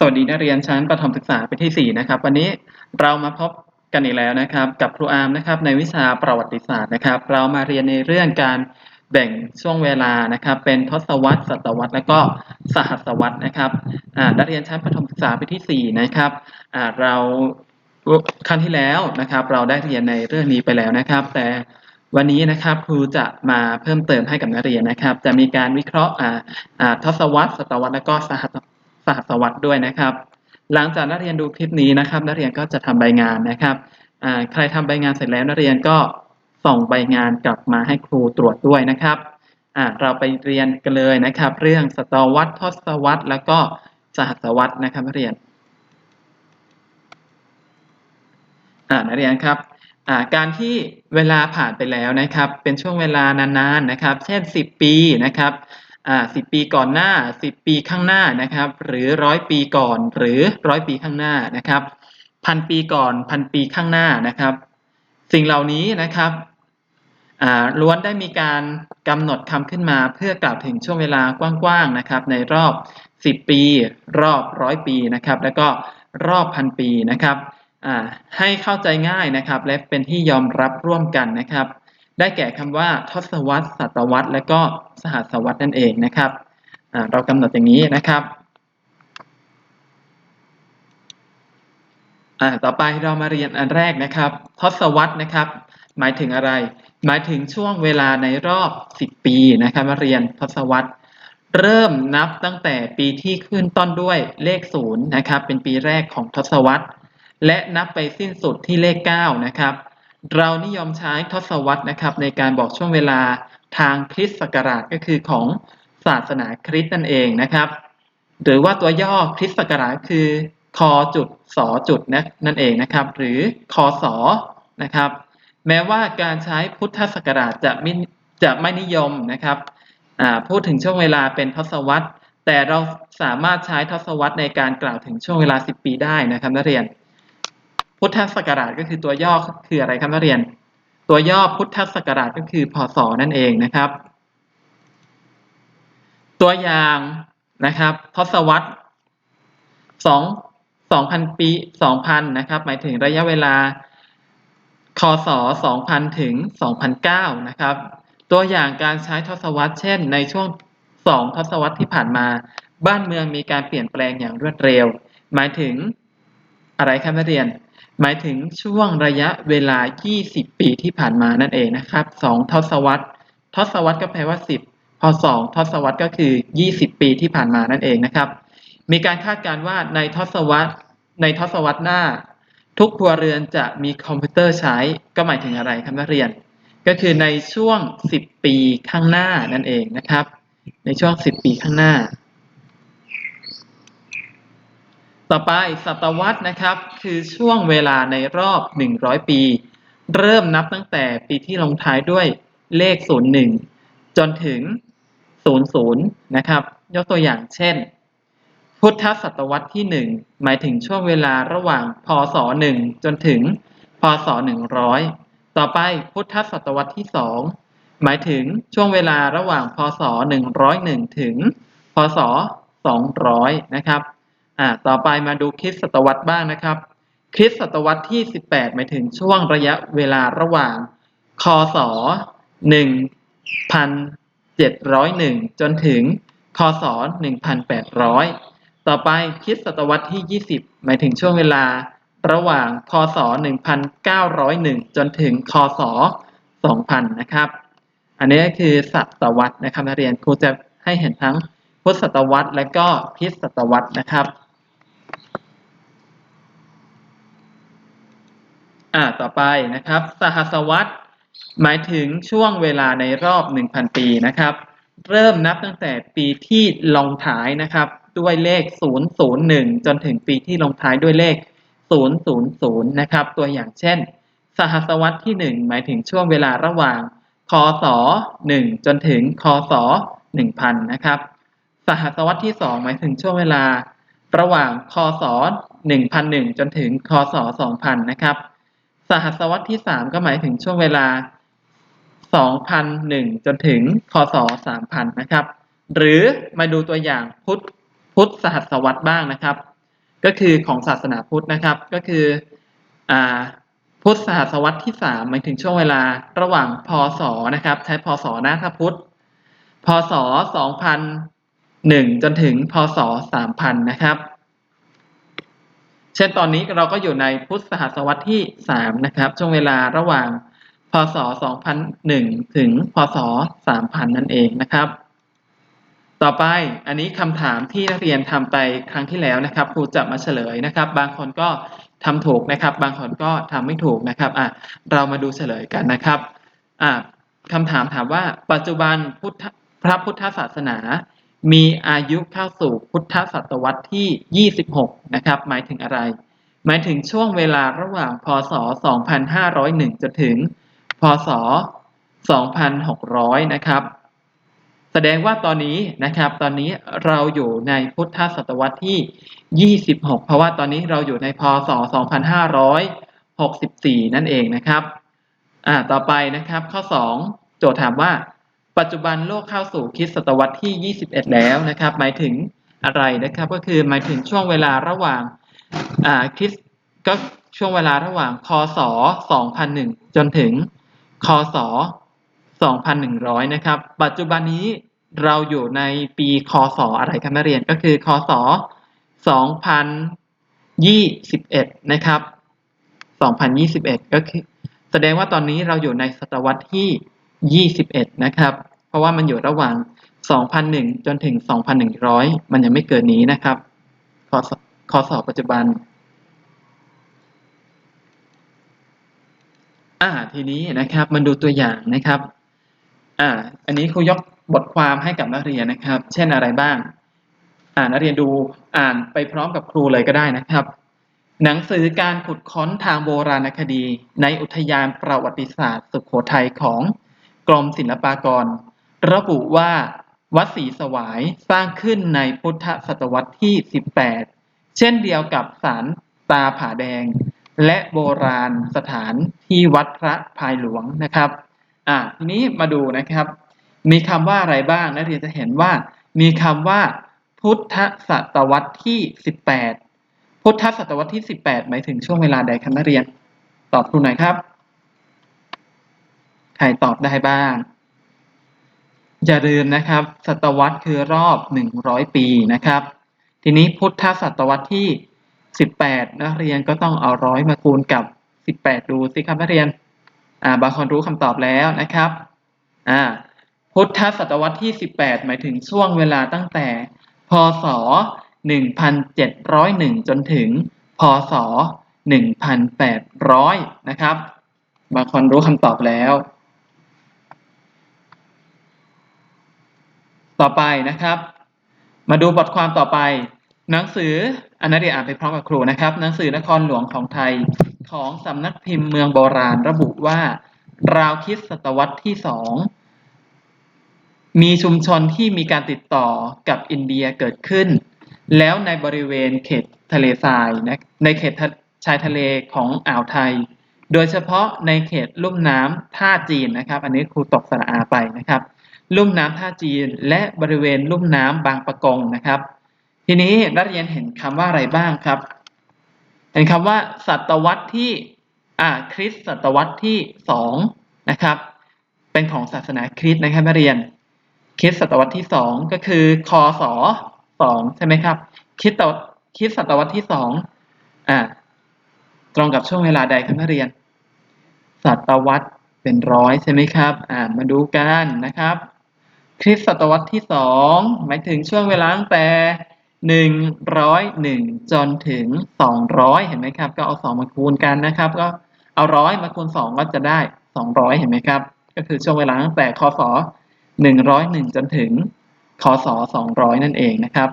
สวัสดีนักเรียนชั้นประถมศึกษาปีที่ 4 นะครับ วันนี้เรามาพบกันอีกแล้วนะครับ กับครูอาร์มนะครับในวิชาประวัติศาสตร์นะครับ เรามาเรียนในเรื่องการแบ่งช่วงเวลานะครับ เป็นทศวรรษศตวรรษและก็สหัสวรรษนะครับนักเรียนชั้นประถมศึกษาปีที่ 4 นะครับเราครั้งที่แล้วนะครับ เราได้เรียนในเรื่องนี้ไปแล้วนะครับ แต่วันนี้นะครับครูจะมาเพิ่มเติมให้กับนักเรียนนะครับ จะมีการวิเคราะห์ทศวรรษศตวรรษและก็สหัส สหัสวรรษด้วยนะครับ หลังจากนักเรียนดูคลิปนี้นะครับ นักเรียนก็จะทำใบงานนะครับใครทำใบงานเสร็จแล้วนักเรียนก็ส่งใบงานกลับมาให้ครูตรวจด้วยนะครับเราไปเรียนกันเลยนะครับ เรื่องศตวรรษทศวรรษแล้วก็สหัสวรรษนะครับนักเรียนนักเรียนครับการที่เวลาผ่านไปแล้วนะครับ เป็นช่วงเวลานานๆนะครับ เช่น 10 ปีนะครับ อ่าสิปีก่อนหน้าสิบปีข้างหน้านะครับ หรือร้อยปีก่อนหรือร้อยปีข้างหน้านะครับพันปีก่อนพันปีข้างหน้านะครับ สิ่งเหล่านี้นะครับอ่าล้วนได้มีการกำหนดคำขึ้นมาเพื่อกล่าวถึงช่วงเวลากว้างๆนะครับ ในรอบสิบปี รอบร้อยปีนะครับ แล้วก็รอบพันปีนะครับอ่าให้เข้าใจง่ายนะครับ และเป็นที่ยอมรับร่วมกันนะครับ ได้แก่คำว่าทศวรรษศตวรรษ และก็สหัสวรรษนั่นเองนะครับเรากำหนดอย่างนี้นะครับต่อไปเรามาเรียนอันแรกนะครับ ทศวรรษนะครับ หมายถึงอะไร หมายถึงช่วงเวลาในรอบ 10 ปีนะครับมาเรียนทศวรรษเริ่มนับตั้งแต่ปีที่ขึ้นต้นด้วยเลขศูนย์นะครับเป็นปีแรกของทศวรรษ และนับไปสิ้นสุดที่เลข9นะครับ เรานิยมใช้ทศวรรษนะครับในการบอกช่วงเวลาทางคริสต์ศักราชก็คือของศาสนาคริสต์นั่นเองนะครับ หรือว่าตัวย่อคริสต์ศักราชคือคอจุดสอจุดนั่นเองนะครับ หรือคศนะครับ แม้ว่าการใช้พุทธศักราชจะไม่จะไม่นิยมนะครับพูดถึงช่วงเวลาเป็นทศวรรษ แต่เราสามารถใช้ทศวรรษในการกล่าวถึงช่วงเวลา 10 ปีได้นะครับนักเรียน พุทธศักราชก็คือตัวย่อคืออะไรครับนักเรียน ตัวย่อพุทธศักราชก็คือพศนั่นเองนะครับ ตัวอย่างนะครับ ทศวรรษสองสองพันปีสองพันนะครับ หมายถึงระยะเวลาคศสองพันถึงสองพันเก้านะครับ ตัวอย่างการใช้ทศวรรษเช่น ในช่วงสองทศวรรษที่ผ่านมา บ้านเมืองมีการเปลี่ยนแปลงอย่างรวดเร็ว หมายถึงอะไรครับนักเรียน หมายถึงช่วงระยะเวลา 20 ปีที่ผ่านมานั่นเองนะครับ 2 ทศวรรษ ทศวรรษก็แปลว่า 10 พอ 2 ทศวรรษก็คือ 20 ปีที่ผ่านมานั่นเองนะครับ มีการคาดการณ์ว่าในทศวรรษ ในทศวรรษหน้า ทุกครัวเรือนจะมีคอมพิวเตอร์ใช้ ก็หมายถึงอะไรครับนักเรียน ก็คือในช่วง 10 ปีข้างหน้านั่นเองนะครับ ในช่วง 10 ปีข้างหน้า ต่อไปศตวรรษนะครับ คือช่วงเวลาในรอบ 100 ปี เริ่มนับตั้งแต่ปีที่ลงท้ายด้วยเลข 01 จนถึง 00 นะครับ ยกตัวอย่างเช่น พุทธศตวรรษที่ 1 หมายถึงช่วงเวลาระหว่าง พศ 1 จนถึง พศ 100 ต่อไปพุทธศตวรรษที่ 2 หมายถึงช่วงเวลาระหว่าง พศ 101 ถึง พศ 200 นะครับ อ่าต่อไปมาดูคริสตศตวรรษบ้างนะครับ คริสตศตวรรษที่ 18 หมายถึงช่วงระยะเวลาระหว่าง คศ 1701 จนถึง คศ 1800 ต่อไปคริสตศตวรรษที่ 20 หมายถึงช่วงเวลาระหว่าง คศ 1901 จนถึง คศ 2000 นะครับ อันนี้ก็คือศตวรรษนะครับนักเรียนครูจะให้เห็นทั้งพุทธศตวรรษและก็คริสตศตวรรษนะครับ อ่าต่อไปนะครับ สหัสวรรษหมายถึงช่วงเวลาในรอบ 1,000 ปีนะครับ เริ่มนับตั้งแต่ปีที่ลงท้ายนะครับ ด้วยเลข 001 จนถึงปีที่ลงท้ายด้วยเลข 000 นะครับ ตัวอย่างเช่น สหัสวรรษที่ 1 หมายถึงช่วงเวลาระหว่าง คศ 1 จนถึง คศ 1000 นะครับ สหัสวรรษที่ 2 หมายถึงช่วงเวลาระหว่าง คศ 1001 จนถึง คศ 2000 นะครับ สหัสวรรษที่ 3 ก็หมายถึงช่วงเวลา 2001 จนถึงคศ 3000 นะครับ หรือมาดูตัวอย่างพุทธพุทธสหัสวรรษบ้างนะครับ ก็คือของศาสนาพุทธนะครับ ก็คืออ่าพุทธศตวรรษที่สามหมายถึงช่วงเวลาระหว่างพศนะครับ ใช้พศนะถ้าพุทธพศสองพันหนึ่งจนถึงพศสามพันนะครับ เช่นตอนนี้เราก็อยู่ในพุทธศตวรรษที่สามนะครับ ช่วงเวลาระหว่าง พศสองพันหนึ่งถึง พศสามพันนั่นเองนะครับ ต่อไปอันนี้คำถามที่นักเรียนทำไปครั้งที่แล้วนะครับครูจะมาเฉลยนะครับ บางคนก็ทำถูกนะครับ บางคนก็ทำไม่ถูกนะครับอะเรามาดูเฉลยกันนะครับอะคำถามถามว่าปัจจุบันพุทธพระพุทธศาสนา มีอายุเข้าสู่พุทธศตวรรษที่ 26 นะครับ หมายถึงอะไร หมายถึงช่วงเวลาระหว่าง พศ 2501 จนถึง พศ 2600 นะครับ แสดงว่าตอนนี้นะครับ ตอนนี้เราอยู่ในพุทธศตวรรษที่ 26 เพราะว่าตอนนี้เราอยู่ในพศ 2564 นั่นเองนะครับ อ่า ต่อไปนะครับ ข้อ 2 โจทย์ถามว่า ปัจจุบันโลกเข้าสู่คริสตศตวรรษที่ 21 แล้วนะครับ หมายถึงอะไรนะครับ ก็คือหมายถึงช่วงเวลาระหว่างคริสก็ช่วงเวลาระหว่างคศ 2001 จนถึงคศ 2,100 นะครับ ปัจจุบันนี้เราอยู่ในปีคศอะไรครับนักเรียนก็คือคศ 2021 นะครับ 2021 ก็คือแสดงว่าตอนนี้เราอยู่ในศตวรรษที่ 21 นะครับ เพราะว่ามันอยู่ระหว่าง 2001 จนถึง 2,100 มันยังไม่เกินนี้นะครับคศคศปัจจุบัน อ่า ทีนี้นะครับ มันดูตัวอย่างนะครับ อ่า อันนี้ครูยกบทความให้กับนักเรียนนะครับ เช่นอะไรบ้าง อ่านักเรียนดูอ่านไปพร้อมกับครูเลยก็ได้นะครับ หนังสือการขุดค้นทางโบราณคดี ในอุทยานประวัติศาสตร์ สุขโขทัยของ กรมศิลปากร ระบุว่าวัดศรีสวายสร้างขึ้นในพุทธศตวรรษที่ 18 เช่นเดียวกับศาลตาผาแดง และโบราณสถานที่วัดพระพายหลวงนะครับอ่าทีนี้มาดูนะครับ มีคำว่าอะไรบ้างนักเรียนจะเห็นว่า มีคำว่าพุทธศตวรรษที่ 18 พุทธศตวรรษที่ 18 หมายถึงช่วงเวลาใดครับนักเรียน ตอบครูหน่อยครับ ใครตอบได้บ้าง อย่าลืมนะครับ ศตวรรษคือรอบ 100 ปีนะครับ ทีนี้พุทธศตวรรษที่ 18 นักเรียนก็ต้องเอาร้อยมาคูณกับ 18 ดูสิครับนักเรียนอ่าบางคนรู้คำตอบแล้วนะครับอ่าพุทธศตวรรษที่ 18 หมายถึงช่วงเวลาตั้งแต่ พศ 1701 จนถึง พศ 1800 นะครับ บางคนรู้คำตอบแล้ว ต่อไปนะครับ มาดูบทความต่อไป หนังสืออันนันเรียนอ่านไปพร้อมกับครูนะครับ หนังสือนครหลวงของไทยของสำนักพิมพ์เมืองโบราณระบุว่า ราวคิดศตวรรษที่สองมีชุมชนที่มีการติดต่อกับอินเดียเกิดขึ้น แล้วในบริเวณเขตทะเลทรายนะในเขตชายทะเลของอ่าวไทย โดยเฉพาะในเขตลุ่มน้ำท่าจีนนะครับ อันนี้ครูตกสระอาไปนะครับ ลุ่มน้ำท่าจีน และบริเวณลุ่มน้ำบางปะกงนะครับ ทีนี้นักเรียนเห็นคำว่าอะไรบ้างครับ เห็นคำว่าศตวรรษที่อ่าคริสต์ศตวรรษที่สองนะครับ เป็นของศาสนาคริสต์นะครับนักเรียนคริสต์ศตวรรษที่สองก็คือคศสองใช่ไหมครับคริสต์คริสต์ศตวรรษที่สองอ่าตรงกับช่วงเวลาใดครับนักเรียน ศตวรรษเป็นร้อยใช่ไหมครับ อ่ามาดูกันนะครับ คริสต์ศตวรรษที่สองหมายถึงช่วงเวลาตั้งแต่หนึ่งร้อยหนึ่งจนถึงสองร้อยเห็นไหมครับ ก็เอาสองมาคูณกันนะครับ ก็เอาร้อยมาคูณสองก็จะได้สองร้อยเห็นไหมครับ ก็คือช่วงเวลาตั้งแต่คศหนึ่งร้อยหนึ่งจนถึงคศสองร้อยนั่นเองนะครับ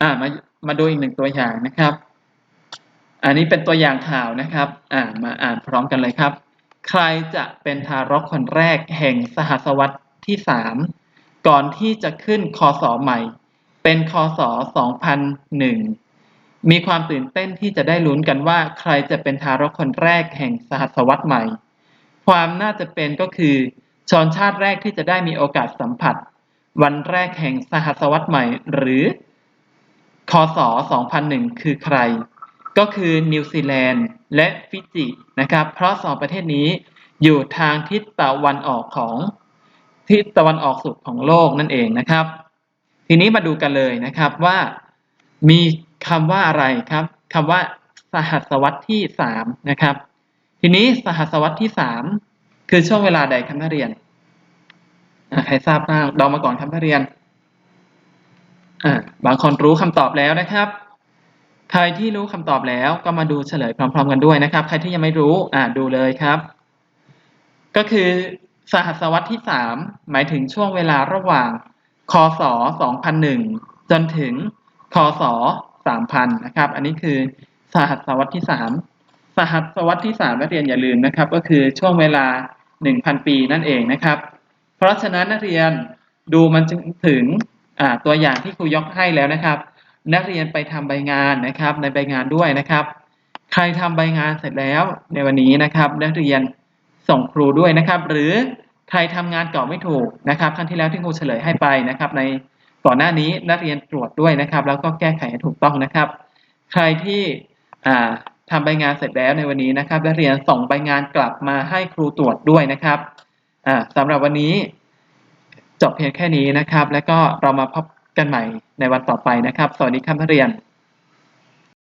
อ่ามามาดูอีกหนึ่งตัวอย่างนะครับ อันนี้เป็นตัวอย่างข่าวนะครับ อ่ามาอ่านพร้อมกันเลยครับ ใครจะเป็นทารกคนแรกแห่งสหัสวรรษที่สามก่อนที่จะขึ้นคศใหม่ เป็นคศ 2001 มีความตื่นเต้นที่จะได้ลุ้นกันว่า ใครจะเป็นทารกคนแรกแห่งสหัสวรรษใหม่ ความน่าจะเป็นก็คือชนชาติแรกที่จะได้มีโอกาสสัมผัส วันแรกแห่งสหัสวรรษใหม่ หรือ คศ 2001 คือใคร ก็คือนิวซีแลนด์และฟิจินะครับ เพราะสองประเทศนี้อยู่ทางทิศตะวันออกของทิศตะวันออกสุดของโลกนั่นเองนะครับ ทีนี้มาดูกันเลยนะครับว่ามีคำว่าอะไรครับคำว่าสหัสวรรษที่สามนะครับ ทีนี้สหัสวรรษที่สามคือช่วงเวลาใดครับนักเรียนใครทราบบ้างเดามาก่อนครับนักเรียนบางคนรู้คำตอบแล้วนะครับ ใครที่รู้คำตอบแล้วก็มาดูเฉลยพร้อม ๆ กันด้วยนะครับ ใครที่ยังไม่รู้อ่าดูเลยครับ ก็คือสหัสวรรษที่สามหมายถึงช่วงเวลาระหว่าง คศ 2001 จนถึง คศ 3000 นะครับ อันนี้คือสหัสวรรษที่สามสหัสวรรษที่สามนักเรียนอย่าลืมนะครับ ก็คือช่วงเวลา 1,000 ปีนั่นเองนะครับ เพราะฉะนั้นนักเรียนดูมันจึงถึงอ่าตัวอย่างที่ครูยกให้แล้วนะครับ นักเรียนไปทำใบงานนะครับ ในใบงานด้วยนะครับ ใครทำใบงานเสร็จแล้วในวันนี้นะครับ นักเรียนส่งครูด้วยนะครับ หรือใครทำงานกรอไม่ถูกนะครับครั้งที่แล้วที่ครูเฉลยให้ไปนะครับ ในก่อนหน้านี้นักเรียนตรวจด้วยนะครับ แล้วก็แก้ไขให้ถูกต้องนะครับ ใครที่อ่าทำใบงานเสร็จแล้วในวันนี้นะครับ นักเรียนส่งใบงานกลับมาให้ครูตรวจด้วยนะครับอ่าสำหรับวันนี้จบเพียงแค่นี้นะครับ แล้วก็เรามาพบ กันใหม่ในวันต่อไปนะครับ สวัสดีครับนักเรียน